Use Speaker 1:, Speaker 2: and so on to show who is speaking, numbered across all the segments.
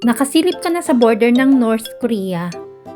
Speaker 1: Nakasilip ka na sa border ng North Korea.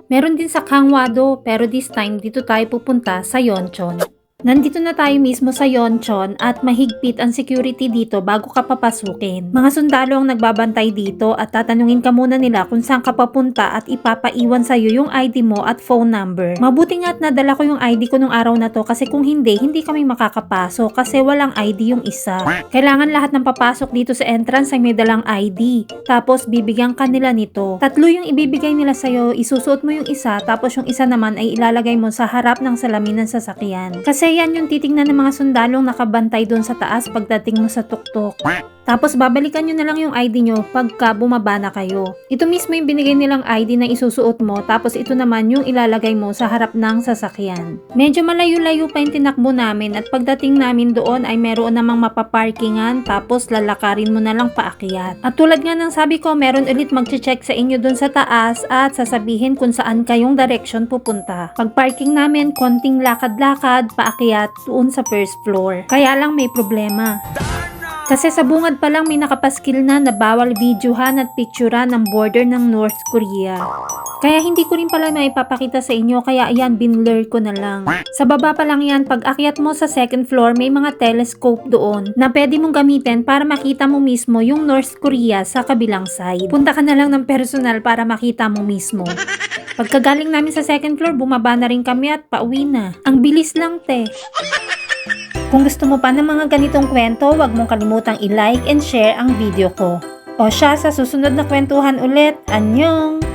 Speaker 1: Meron din sa Gangwado pero this time dito tayo pupunta sa Yeoncheon. Nandito na tayo mismo sa Yeoncheon at mahigpit ang security dito bago ka papasukin. Mga sundalo ang nagbabantay dito at tatanungin ka muna nila kung saan ka papunta at ipapaiwan sa iyo yung ID mo at phone number. Mabuti nga at nadala ko yung ID ko nung araw na to kasi kung hindi, hindi kami makakapasok kasi walang ID yung isa. Kailangan lahat ng papasok dito sa entrance ay may dalang ID. Tapos bibigyan ka nila nito. Tatlo yung ibibigay nila sa'yo, isusuot mo yung isa, tapos yung isa naman ay ilalagay mo sa harap ng salamin ng sasakyan. Kasi yan yung titingnan ng mga sundalong nakabantay doon sa taas pagdating mo sa tuktok. Tapos babalikan nyo na lang yung ID nyo pagka bumaba na kayo. Ito mismo yung binigay nilang ID na isusuot mo tapos ito naman yung ilalagay mo sa harap ng sasakyan. Medyo malayo-layo pa yung tinakbo namin at pagdating namin doon ay meron namang mapaparkingan tapos lalakarin mo na lang paakyat. At tulad nga ng sabi ko, meron ulit mag-check sa inyo doon sa taas at sasabihin kung saan kayong direction pupunta. Pag parking namin, konting lakad-lakad, paakyat doon sa first floor. Kaya lang may problema. Kasi sa bungad pa lang may nakapaskil na na bawal videohan at picturean ng border ng North Korea. Kaya hindi ko rin pala maipapakita sa inyo kaya ayan binlur ko na lang. Sa baba pa lang yan, pag akyat mo sa second floor may mga telescope doon na pwede mong gamitin para makita mo mismo yung North Korea sa kabilang side. Punta ka na lang ng personal para makita mo mismo. Pagkagaling namin sa second floor, bumaba na rin kami at pauwi na. Ang bilis lang te. Kung gusto mo pa ng mga ganitong kwento, huwag mong kalimutang i-like and share ang video ko. O siya, sa susunod na kwentuhan ulit, anyong!